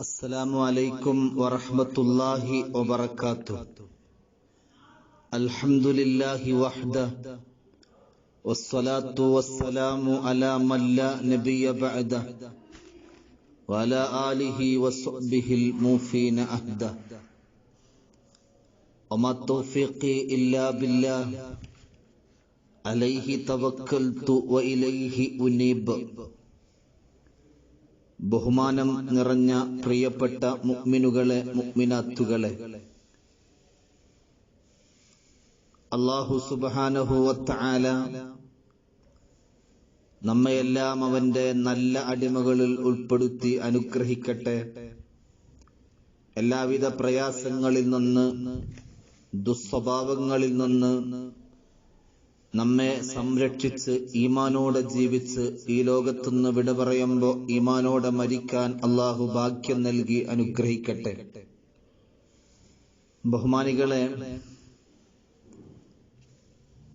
السلام عليكم ورحمة الله وبركاته. الحمد لله وحده والصلاة والسلام على من لا نبي بعده وعلى آله وصحبه الموفين أهده وما توفيقي إلا بالله عليه توكلت وإليه أنيب. ബഹുമാനം നിറഞ്ഞ പ്രിയപ്പെട്ട മുക്മിനുകളെ മുക്മിനാത്തുകളെ അള്ളാഹു സുബാനഹുവത്താല നമ്മയെല്ലാം അവന്റെ നല്ല അടിമകളിൽ ഉൾപ്പെടുത്തി അനുഗ്രഹിക്കട്ടെ. എല്ലാവിധ പ്രയാസങ്ങളിൽ നിന്ന് ദുസ്വഭാവങ്ങളിൽ നിന്ന് നമ്മെ സംരക്ഷിച്ച് ഈമാനോടെ ജീവിച്ച് ഈ ലോകത്തുനിന്ന് വിട പറയുമ്പോ ഈമാനോടെ മരിക്കാൻ അള്ളാഹു ഭാഗ്യം നൽകി അനുഗ്രഹിക്കട്ടെ. ബഹുമാനികളെ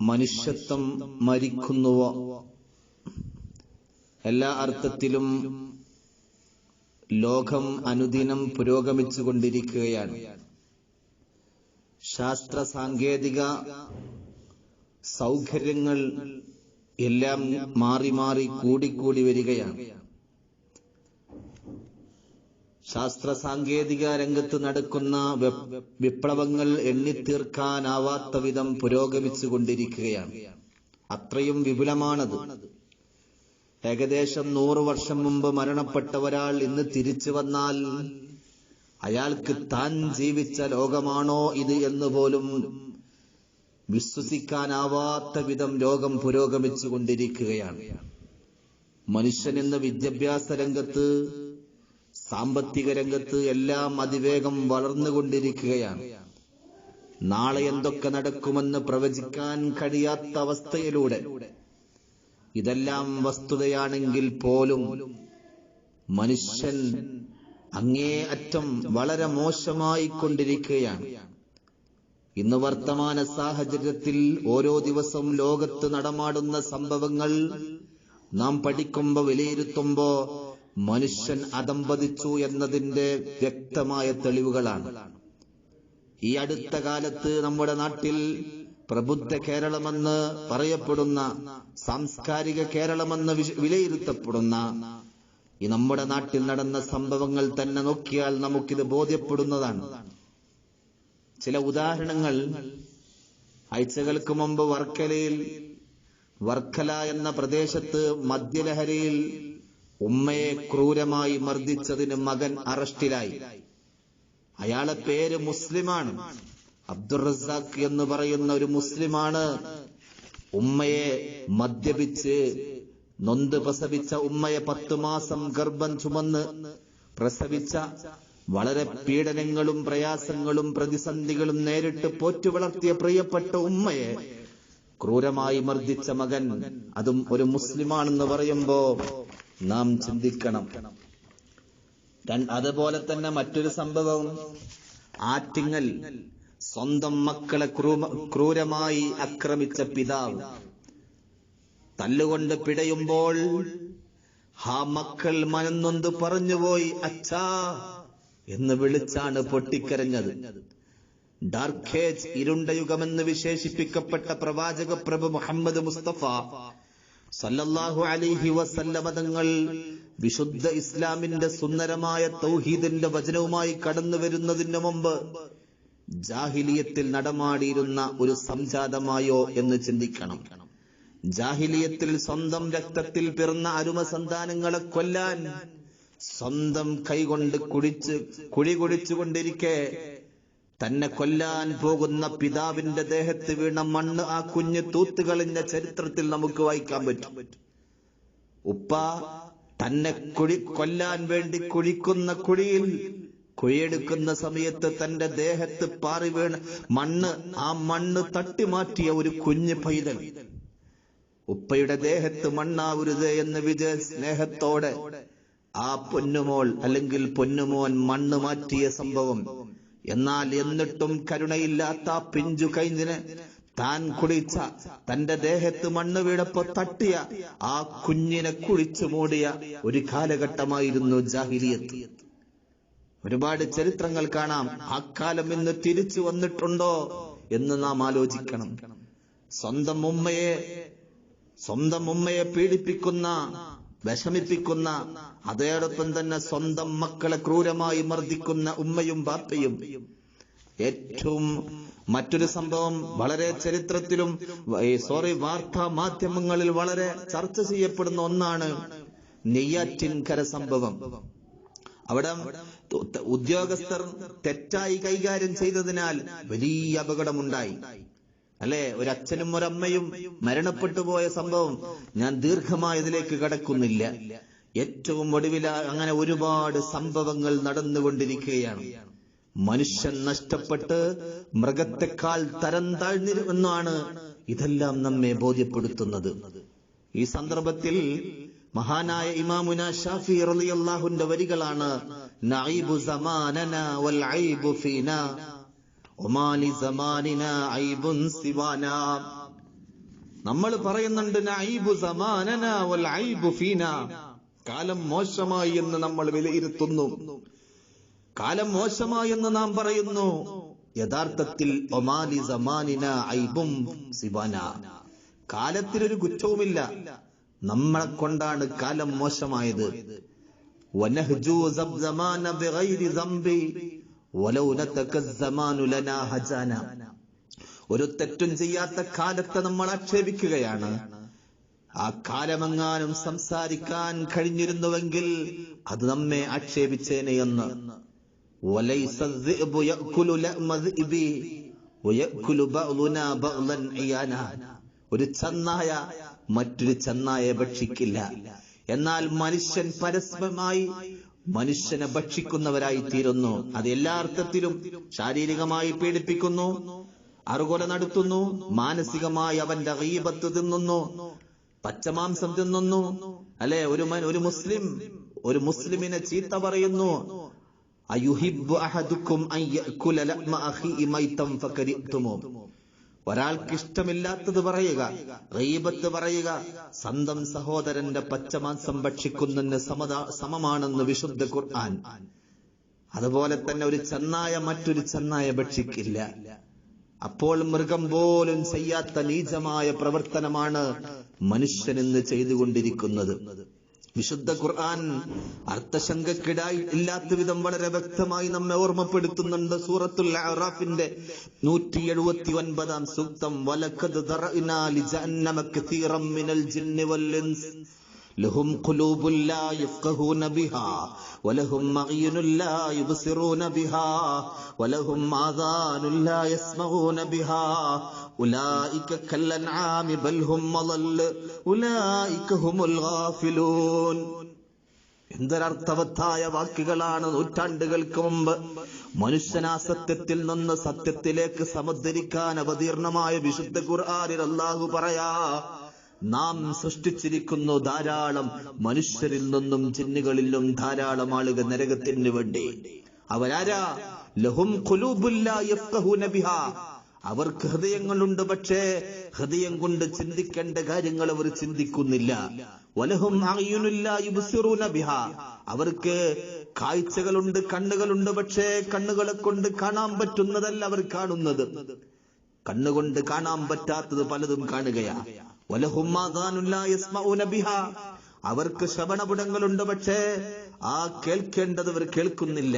മനുഷ്യത്വം മരിക്കുന്നുവോ? എല്ലാ അർത്ഥത്തിലും ലോകം അനുദിനം പുരോഗമിച്ചുകൊണ്ടിരിക്കുകയാണ്. ശാസ്ത്ര സാങ്കേതിക സൗകര്യങ്ങൾ എല്ലാം മാറി മാറി കൂടിക്കൂടി വരികയാണ്. ശാസ്ത്ര സാങ്കേതിക രംഗത്ത് നടക്കുന്ന വിപ്ലവങ്ങൾ എണ്ണിത്തീർക്കാനാവാത്ത വിധം പുരോഗമിച്ചു കൊണ്ടിരിക്കുകയാണ് അത്രയും വിപുലമാണത്. ഏകദേശം നൂറ് വർഷം മുമ്പ് മരണപ്പെട്ട ഒരാൾ ഇന്ന് തിരിച്ചു വന്നാൽ അയാൾക്ക് താൻ ജീവിച്ച ലോകമാണോ ഇത് എന്ന് പോലും വിശ്വസിക്കാനാവാത്ത വിധം ലോകം പുരോഗമിച്ചു കൊണ്ടിരിക്കുകയാണ്. മനുഷ്യൻ എന്ന വിദ്യാഭ്യാസ രംഗത്ത് സാമ്പത്തിക രംഗത്ത് എല്ലാം അതിവേഗം വളർന്നുകൊണ്ടിരിക്കുകയാണ് നാളെ എന്തൊക്കെ നടക്കുമെന്ന് പ്രവചിക്കാൻ കഴിയാത്ത അവസ്ഥയിലൂടെ. ഇതെല്ലാം വസ്തുതയാണെങ്കിൽ പോലും മനുഷ്യൻ അങ്ങേ അറ്റം വളരെ മോശമായി കൊണ്ടിരിക്കുകയാണ് ഇന്ന് വർത്തമാന സാഹചര്യത്തിൽ ഓരോ ദിവസവും ലോകത്ത് നടമാടുന്ന സംഭവങ്ങൾ നാം പഠിക്കുമ്പോ വിലയിരുത്തുമ്പോ മനുഷ്യൻ അതമ്പതിച്ചു എന്നതിന്റെ വ്യക്തമായ തെളിവുകളാണ്. ഈ അടുത്ത കാലത്ത് നമ്മുടെ നാട്ടിൽ പ്രബുദ്ധ കേരളമെന്ന് പറയപ്പെടുന്ന സാംസ്കാരിക കേരളമെന്ന് വിലയിരുത്തപ്പെടുന്ന ഈ നമ്മുടെ നാട്ടിൽ നടന്ന സംഭവങ്ങൾ തന്നെ നോക്കിയാൽ നമുക്കിത് ബോധ്യപ്പെടുന്നതാണ്. ചില ഉദാഹരണങ്ങൾ ആഴ്ചകൾക്ക് മുമ്പ് വർക്കലയിൽ വർക്കല എന്ന പ്രദേശത്ത് മദ്യലഹരിയിൽ ഉമ്മയെ ക്രൂരമായി മർദ്ദിച്ചതിന് മകൻ അറസ്റ്റിലായി. അയാളെ പേര് മുസ്ലിമാണ്. അബ്ദുൾ റസാഖ് എന്ന് പറയുന്ന ഒരു മുസ്ലിമാണ് ഉമ്മയെ മദ്യപിച്ച് നൊന്ത് പ്രസവിച്ച ഉമ്മയെ പത്തു മാസം ഗർഭം ചുമന്ന് പ്രസവിച്ച വളരെ പീഡനങ്ങളും പ്രയാസങ്ങളും പ്രതിസന്ധികളും നേരിട്ട് പോറ്റു വളർത്തിയ പ്രിയപ്പെട്ട ഉമ്മയെ ക്രൂരമായി മർദ്ദിച്ച മകൻ അതും ഒരു മുസ്ലിമാണെന്ന് പറയുമ്പോ നാം ചിന്തിക്കണം. അതുപോലെ തന്നെ മറ്റൊരു സംഭവം. ആറ്റിങ്ങൽ സ്വന്തം മക്കളെ ക്രൂരമായി ആക്രമിച്ച പിതാവ്. തല്ലുകൊണ്ട് പിടയുമ്പോൾ ആ മക്കൾ മനന്നൊന്ത് പറഞ്ഞുപോയി അച്ഛാ എന്ന് വിളിച്ചാണ് പൊട്ടിക്കരഞ്ഞത്. ഡാർക്കേജ് ഇരുണ്ട യുഗമെന്ന് വിശേഷിപ്പിക്കപ്പെട്ട പ്രവാചക പ്രഭു മുഹമ്മദ് മുസ്തഫ സല്ലല്ലാഹു അലൈഹി വസല്ലമതങ്ങൾ വിശുദ്ധ ഇസ്ലാമിന്റെ സുന്ദരമായ തൗഹീദിന്റെ വചനവുമായി കടന്നു വരുന്നതിന് മുമ്പ് ജാഹിലിയത്തിൽ നടമാടിയിരുന്ന ഒരു സംജാതമായോ എന്ന് ചിന്തിക്കണം. ജാഹിലിയത്തിൽ സ്വന്തം രക്തത്തിൽ പിറന്ന അരുമ സന്താനങ്ങളെ കൊല്ലാൻ സ്വന്തം കൈകൊണ്ട് കുടിച്ച് കുഴി കുടിച്ചുകൊണ്ടിരിക്കെ തന്നെ കൊല്ലാൻ പോകുന്ന പിതാവിന്റെ ദേഹത്ത് വീണ മണ്ണ് ആ കുഞ്ഞ് തൂത്തുകളിഞ്ഞ ചരിത്രത്തിൽ നമുക്ക് വായിക്കാൻ പറ്റും. ഉപ്പ തന്നെ കുഴി കൊല്ലാൻ വേണ്ടി കുഴിക്കുന്ന കുഴിയിൽ കുഴിയെടുക്കുന്ന സമയത്ത് തന്റെ ദേഹത്ത് പാറി വീണ മണ്ണ് ആ മണ്ണ് തട്ടിമാറ്റിയ ഒരു കുഞ്ഞ് പൈതൽ. ഉപ്പയുടെ ദേഹത്ത് മണ്ണാവരുത് എന്ന് വിജയ സ്നേഹത്തോടെ ആ പൊന്നുമോൾ അല്ലെങ്കിൽ പൊന്നുമോൻ മണ്ണ് മാറ്റിയ സംഭവം. എന്നാൽ എന്നിട്ടും കരുണയില്ലാത്ത പിഞ്ചു കൈഞ്ഞിന് താൻ കുളിച്ച തന്റെ ദേഹത്ത് മണ്ണ് വീണപ്പോ തട്ടിയ ആ കുഞ്ഞിനെ കുളിച്ചു മൂടിയ ഒരു കാലഘട്ടമായിരുന്നു ജാഹിലിയത്ത്. ഒരുപാട് ചരിത്രങ്ങൾ കാണാം. ആ കാലം ഇന്ന് തിരിച്ചു വന്നിട്ടുണ്ടോ എന്ന് നാം ആലോചിക്കണം. സ്വന്തം ഉമ്മയെ സ്വന്തം ഉമ്മയെ പീഡിപ്പിക്കുന്ന വിഷമിപ്പിക്കുന്ന അതോടൊപ്പം തന്നെ സ്വന്തം മക്കളെ ക്രൂരമായി മർദ്ദിക്കുന്ന ഉമ്മയും ബാപ്പയും. ഏറ്റവും മറ്റൊരു സംഭവം വളരെ ചരിത്രത്തിലും സോറി വാർത്താ മാധ്യമങ്ങളിൽ വളരെ ചർച്ച ചെയ്യപ്പെടുന്ന ഒന്നാണ് നെയ്യാറ്റിൻകര സംഭവം. അവിടെ ഉദ്യോഗസ്ഥർ തെറ്റായി കൈകാര്യം ചെയ്തതിനാൽ വലിയ അപകടമുണ്ടായി. അല്ലെ? ഒരച്ഛനും ഒരമ്മയും മരണപ്പെട്ടു പോയ സംഭവം ഞാൻ ദീർഘമായതിലേക്ക് കടക്കുന്നില്ല. ഏറ്റവും ഒടുവില അങ്ങനെ ഒരുപാട് സംഭവങ്ങൾ നടന്നുകൊണ്ടിരിക്കുകയാണ്. മനുഷ്യൻ നഷ്ടപ്പെട്ട് മൃഗത്തെക്കാൾ തരം താഴ്ന്നിരുമെന്നാണ് ഇതെല്ലാം നമ്മെ ബോധ്യപ്പെടുത്തുന്നത്. ഈ സന്ദർഭത്തിൽ മഹാനായ ഇമാമുന ഷാഫി റളിയല്ലാഹുവിന്റെ വരികളാണ് നഈബു സമാനന വൽ ഐബു ഫീന ഒമാലി സമാനിന ഐബുൻ സിവാന. നമ്മൾ പറയുന്നുണ്ട് നൈബു സമാനന വൽ ഐബു ഫീന. കാലം മോശമായി എന്ന് നമ്മൾ വിലയിരുത്തുന്നു. കാലം മോശമായി എന്ന് നാം പറയുന്നു യഥാർത്ഥത്തിൽ ഒമാലി സമാനിന ഐബും സിവാന. കാലത്തിനൊരു കുറ്റവുമില്ല. നമ്മളെ കൊണ്ടാണ് കാലം മോശമായത്. ഹജാന. ഒരു തെറ്റും ചെയ്യാത്ത കാലത്തെ നമ്മൾ ആക്ഷേപിക്കുകയാണ്. ആ കാലമെങ്ങാനും സംസാരിക്കാൻ കഴിഞ്ഞിരുന്നുവെങ്കിൽ അത് നമ്മെ ആക്ഷേപിച്ചേനെ എന്ന്. ഒരു ചന്നായ മറ്റൊരു ചന്നായെ ഭക്ഷിക്കില്ല. എന്നാൽ മനുഷ്യൻ പരസ്പരമായി മനുഷ്യനെ ഭക്ഷിക്കുന്നവരായി തീരുന്നു. അത് എല്ലാ അർത്ഥത്തിലും ശാരീരികമായി പീഡിപ്പിക്കുന്നു അറുകൊല നടത്തുന്നു മാനസികമായി അവന്റെ ഗീബത്ത് തിന്നുന്നു പച്ചമാംസം തിന്നുന്നു. അല്ലെ? ഒരു ഒരു മുസ്ലിം ഒരു മുസ്ലിമിനെ ചീത്ത പറയുന്നു അയുഹിബ് അഹദുക്കും ഒരാൾക്ക് ഇഷ്ടമില്ലാത്തത് പറയുക റീബത്ത് പറയുക സ്വന്തം സഹോദരന്റെ പച്ചമാംസം ഭക്ഷിക്കുന്നതിന് സമത സമമാണെന്ന് വിശുദ്ധ ഖുർആൻ. അതുപോലെ തന്നെ ഒരു ചെന്നായ മറ്റൊരു ചെന്നായ ഭക്ഷിക്കില്ല. അപ്പോൾ മൃഗം പോലും ചെയ്യാത്ത നീചമായ പ്രവർത്തനമാണ് മനുഷ്യൻ ഇന്ന് ചെയ്തുകൊണ്ടിരിക്കുന്നത്. വിശുദ്ധ ഖുർആൻ അർത്ഥശങ്കക്കിടായി ഇല്ലാത്ത വിധം വളരെ വ്യക്തമായി നമ്മെ ഓർമ്മപ്പെടുത്തുന്നുണ്ട് സൂറത്തുൽ അറാഫിന്റെ നൂറ്റി എഴുപത്തി ഒൻപതാം സൂക്തം വലക്കത് ദറഇനാ ലിജഅന്നമ കസീറം മിനൽ ജിന്നി വൽ ഇൻസ് لهم قلوب لا يفقهون بها ولهم أعين لا يبصرون بها ولهم آذان لا يسمعون بها ഉലായിക കല്ലൻആമി ബൽഹും മളൽ ഉലായിക ഹുമുൽ ഗാഫിലൂൻ. എന്തൊരർത്ഥവത്തായ വാക്കുകളാണ് നൂറ്റാണ്ടുകൾക്ക് മുമ്പ് മനുഷ്യനാ സത്യത്തിൽ നിന്ന് സത്യത്തിലേക്ക് സമുദ്ധരിക്കാൻ അവതീർണമായ വിശുദ്ധ ഖുർആാനിൽ അല്ലാഹു പറയാ നാം സൃഷ്ടിച്ചിരിക്കുന്നു ധാരാളം മനുഷ്യരിൽ നിന്നും ചിന്നുകളിലും ധാരാളം ആളുകൾ നരകത്തിന് വേണ്ടി. അവരാരാ? ലഹും അവർക്ക് ഹൃദയങ്ങളുണ്ട് പക്ഷേ ഹൃദയം കൊണ്ട് ചിന്തിക്കേണ്ട കാര്യങ്ങൾ അവർ ചിന്തിക്കുന്നില്ല. വലഹും അവർക്ക് കാഴ്ചകളുണ്ട് കണ്ണുകളുണ്ട് പക്ഷേ കണ്ണുകളെ കൊണ്ട് കാണാൻ പറ്റുന്നതല്ല അവർ കാണുന്നത്. കണ്ണുകൊണ്ട് കാണാൻ പറ്റാത്തത് പലതും കാണുകയാണ് ബിഹാ. അവർക്ക് ശ്രവണപുടങ്ങളുണ്ട് പക്ഷേ ആ കേൾക്കേണ്ടത് അവർ കേൾക്കുന്നില്ല.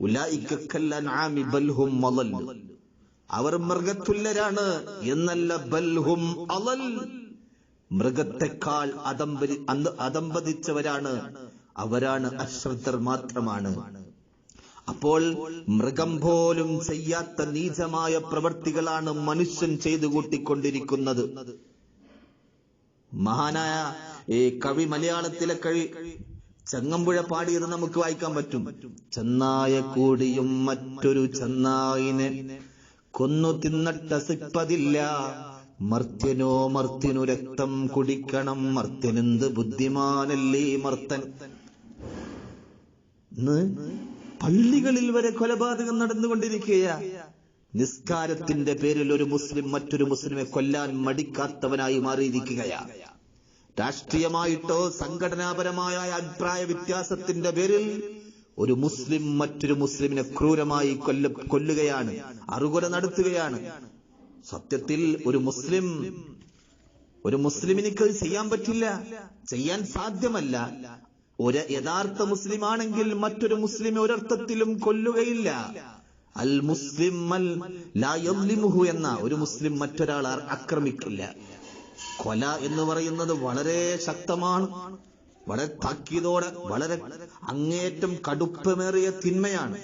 ഉലായിക കല്ലൻആമി ബൽഹും മളൽ അവർ മൃഗത്തുല്യരാണ് എന്നല്ല ബൽഹും അലൽ മൃഗത്തെക്കാൾ അന്ത- അതമ്പതിച്ചവരാണ് അവരാണ് അശ്രദ്ധർ മാത്രമാണ്. അപ്പോൾ മൃഗം പോലും ചെയ്യാത്ത നീചമായ പ്രവൃത്തികളാണ് മനുഷ്യൻ ചെയ്തു കൂട്ടിക്കൊണ്ടിരിക്കുന്നത്. മഹാനായ ഈ കവി മലയാളത്തിലെ കവി ചങ്ങമ്പുഴ പാടിയത് നമുക്ക് വായിക്കാൻ പറ്റും. ചെന്നായ കൂടിയും മറ്റൊരു ചെന്നായിനെ കൊന്നു തിന്നട്ടസിപ്പതില്ല മർത്യനോ മർത്യനു രക്തം കുടിക്കണം. മർത്യനെന്ത് ബുദ്ധിമാനല്ലേ മർത്തൻ. പള്ളികളിൽ വരെ കൊലപാതകം നടന്നുകൊണ്ടിരിക്കുക നിസ്കാരത്തിന്റെ പേരിൽ ഒരു മുസ്ലിം മറ്റൊരു മുസ്ലിമെ കൊല്ലാൻ മടിക്കാത്തവനായി മാറിയിരിക്കുകയാ. രാഷ്ട്രീയമായിട്ടോ സംഘടനാപരമായ അഭിപ്രായ വ്യത്യാസത്തിന്റെ പേരിൽ ഒരു മുസ്ലിം മറ്റൊരു മുസ്ലിമിനെ ക്രൂരമായി കൊല്ല കൊല്ലുകയാണ് അറുകൊല നടത്തുകയാണ്. സത്യത്തിൽ ഒരു മുസ്ലിം ഒരു മുസ്ലിമിനിക്ക് അത് ചെയ്യാൻ പറ്റില്ല. ചെയ്യാൻ സാധ്യമല്ല. ഒരു യഥാർത്ഥ മുസ്ലിം ആണെങ്കിൽ മറ്റൊരു മുസ്ലിം ഒരർത്ഥത്തിലും കൊല്ലുകയില്ല. അൽ മുസ്ലിം എന്ന ഒരു മുസ്ലിം മറ്റൊരാൾ ആക്രമിക്കില്ല. കൊല എന്ന് പറയുന്നത് വളരെ ശക്തമാണ്. വളരെ താക്കീതോടെ വളരെ അങ്ങേയറ്റം കടുപ്പമേറിയ തിന്മയാണ്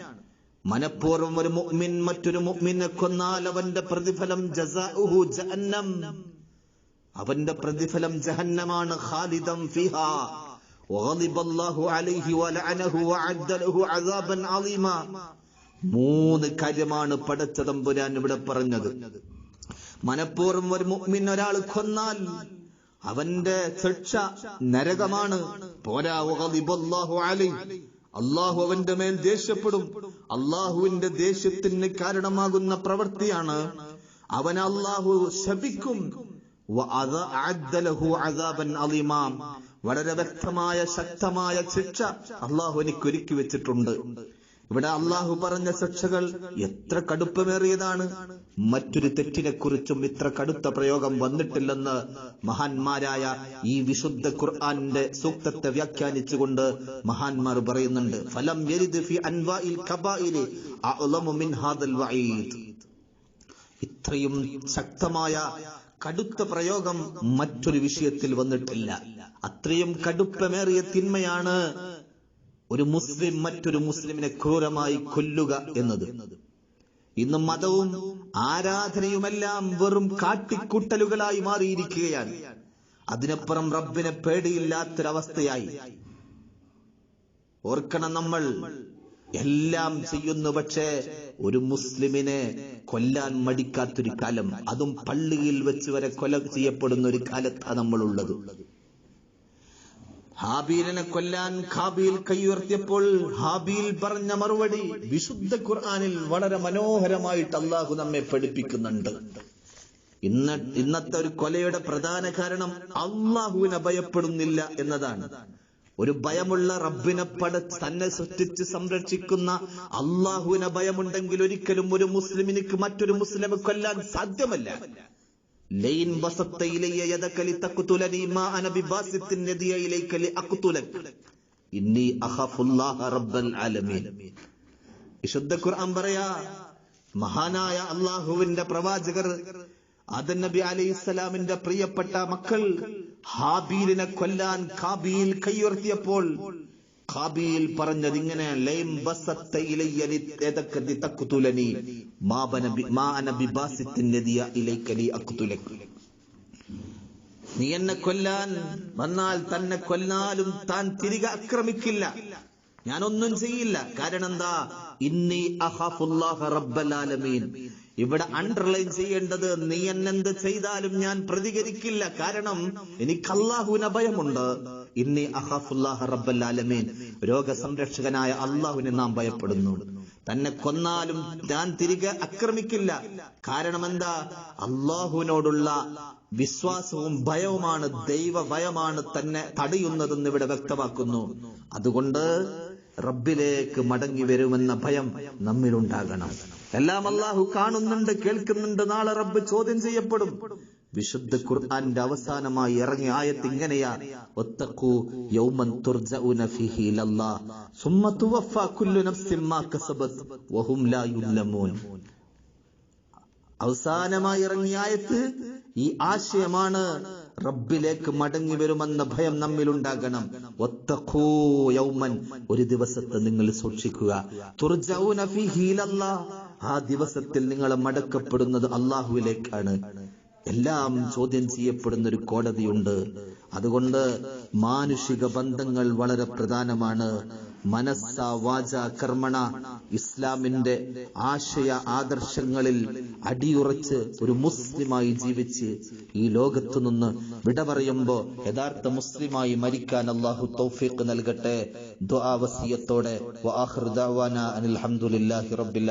മനഃപൂർവ്വം ഒരു മുഅ്മിൻ മറ്റൊരു മുഅ്മിനെ കൊന്നാൽ അവന്റെ പ്രതിഫലം ജസാഉഹു ജഹന്നം അവന്റെ പ്രതിഫലം ജഹന്നമാണ് ഖാലിദം ഫിഹാ وغضب الله عليه ولعنه وعد له عذابا عظيما മൂന്ന് കാര്യമാണ് പടച്ച തമ്പുരാൻ ഇവിടെ പറഞ്ഞത് മനഃപൂർവ്വം ഒരു മുഅ്മിൻ ഒരാൾ കൊന്നാൽ അവന്റെ ശിക്ഷ നരകമാണ്. പോരാ വഗളിബല്ലാഹു അലൈഹി അള്ളാഹു അവന്റെ മേൽ ദേഷ്യപ്പെടും. അള്ളാഹുവിന്റെ ദേഷ്യത്തിന് കാരണമാകുന്ന പ്രവൃത്തിയാണ് അവൻ അള്ളാഹു ശപിക്കും. വളരെ വ്യക്തമായ ശക്തമായ ശിക്ഷ അള്ളാഹു എനിക്ക് ഒരുക്കി വെച്ചിട്ടുണ്ട്. ഇവിടെ അള്ളാഹു പറഞ്ഞ ശിക്ഷകൾ എത്ര കടുപ്പമേറിയതാണ്. മറ്റൊരു തെറ്റിനെ കുറിച്ചും ഇത്ര കടുത്ത പ്രയോഗം വന്നിട്ടില്ലെന്ന് മഹാന്മാരായ ഈ വിശുദ്ധ ഖുർആന്റെ സൂക്തത്തെ വ്യാഖ്യാനിച്ചുകൊണ്ട് മഹാന്മാർ പറയുന്നുണ്ട്. ഫലം ഇത്രയും ശക്തമായ കടുത്ത പ്രയോഗം മറ്റൊരു വിഷയത്തിൽ വന്നിട്ടില്ല. അത്രയും കടുപ്പമേറിയ തിന്മയാണ് ഒരു മുസ്ലിം മറ്റൊരു മുസ്ലിമിനെ ക്രൂരമായി കൊല്ലുക എന്നത്. ഇന്ന് മതവും ആരാധനയുമെല്ലാം വെറും കാട്ടിക്കൂട്ടലുകളായി മാറിയിരിക്കുകയാണ്. അതിനപ്പുറം റബ്ബിനെ പേടിയില്ലാത്തൊരവസ്ഥയായി. ഓർക്കണം നമ്മൾ എല്ലാം ചെയ്യുന്നു പക്ഷേ ഒരു മുസ്ലിമിനെ കൊല്ലാൻ മടിക്കാത്തൊരു കാലം. അതും പള്ളിയിൽ വെച്ച് വരെ കൊല ചെയ്യപ്പെടുന്ന ഒരു കാലത്താണ് നമ്മളുള്ളത്. ഹാബീലിനെ കൊല്ലാൻ ഖാബീൽ കൈയുയർത്തിയപ്പോൾ ഹാബീൽ പറഞ്ഞ മറുപടി വിശുദ്ധ ഖുർആാനിൽ വളരെ മനോഹരമായിട്ട് അള്ളാഹു നമ്മെ പഠിപ്പിക്കുന്നുണ്ട്. ഇന്ന ഇന്നത്തെ ഒരു കൊലയുടെ പ്രധാന കാരണം അള്ളാഹുവിനെ ഭയപ്പെടുന്നില്ല എന്നതാണ്. ഒരു ഭയമുള്ള റബ്ബിനെ പട തന്നെ സൃഷ്ടിച്ച് സംരക്ഷിക്കുന്ന അള്ളാഹുവിനെ ഭയമുണ്ടെങ്കിൽ ഒരിക്കലും ഒരു മുസ്ലിമിനിക്ക് മറ്റൊരു മുസ്ലിമെ കൊല്ലാൻ സാധ്യമല്ല. ഖുർആൻ പറയാ മഹാനായ അള്ളാഹുവിന്റെ പ്രവാചകർ ആദൻ നബി അലൈഹിസ്സലാമിന്റെ പ്രിയപ്പെട്ട മക്കൾ ഹാബീലിനെ കൊല്ലാൻ കാബീൽ കൈയുയർത്തിയപ്പോൾ ഖാബീൽ പറഞ്ഞത് ഇങ്ങനെ നീ എന്നെ കൊല്ലാൻ വന്നാൽ തന്നെ കൊല്ലാലും താൻ തിരികെ ആക്രമിക്കില്ല. ഞാനൊന്നും ചെയ്യില്ല. കാരണം എന്താ ഇന്നി ആലമീൻ ഇവിടെ അണ്ടർലൈൻ ചെയ്യേണ്ടത് നീ എന്നെന്ത് ചെയ്താലും ഞാൻ പ്രതികരിക്കില്ല. കാരണം എനിക്ക് അള്ളാഹുവിന് ഭയമുണ്ട് ഇന്നി അഹാഫുല്ലാഹ റബ്ബൽ ആലമീൻ രോഗസംരക്ഷകനായ അള്ളാഹുവിനെ നാം ഭയപ്പെടുന്നു. തന്നെ കൊന്നാലും ഞാൻ തിരികെ അക്രമിക്കില്ല. കാരണം എന്താ അള്ളാഹുവിനോടുള്ള വിശ്വാസവും ഭയവുമാണ് ദൈവ ഭയമാണ് തന്നെ തടയുന്നതെന്ന് ഇവിടെ വ്യക്തമാക്കുന്നു. അതുകൊണ്ട് റബ്ബിലേക്ക് മടങ്ങി വരുമെന്ന ഭയം നമ്മിലുണ്ടാകണം. എല്ലാം അള്ളാഹു കാണുന്നുണ്ട് കേൾക്കുന്നുണ്ട്. നാളെ റബ്ബ് ചോദ്യം ചെയ്യപ്പെടും. വിശുദ്ധ ഖുർആാന്റെ അവസാനമായി ഇറങ്ങിയ ആയത്ത് ഇങ്ങനെയാ. യൗമൻ തുർജഊന ഫീഹി മാ കസബത് ലാ യുല്ലമൂൻ. അവസാനമായി ഇറങ്ങിയ ആയത്ത് ഈ ആശയമാണ് റബ്ബിലേക്ക് മടങ്ങി വരുമെന്ന ഭയം നമ്മിൽ ഉണ്ടാകണം. ഒത്തഖൂ യൗമൻ ഒരു ദിവസത്തെ നിങ്ങൾ സൂക്ഷിക്കുക. ഫീഹി. ആ ദിവസത്തിൽ നിങ്ങൾ മടക്കപ്പെടുന്നത് അള്ളാഹുവിലേക്കാണ് എല്ലാം ചോദ്യം ചെയ്യപ്പെടുന്ന ഒരു കോടതിയുണ്ട്. അതുകൊണ്ട് മാനുഷിക ബന്ധങ്ങൾ വളരെ പ്രധാനമാണ്. മനസ്സ വാച കർമ്മണ ഇസ്ലാമിന്റെ ആശയ ആദർശങ്ങളിൽ അടിയുറച്ച് ഒരു മുസ്ലിമായി ജീവിച്ച് ഈ ലോകത്തു നിന്ന് വിട പറയുമ്പോ യഥാർത്ഥ മുസ്ലിമായി മരിക്കാൻ അള്ളാഹു തൗഫീഖ് നൽകട്ടെ. ദുആവസിയത്തോടെ വആഖിറു ദഅവാന അനിൽ ഹംദുലില്ലാഹി റബ്ബിൽ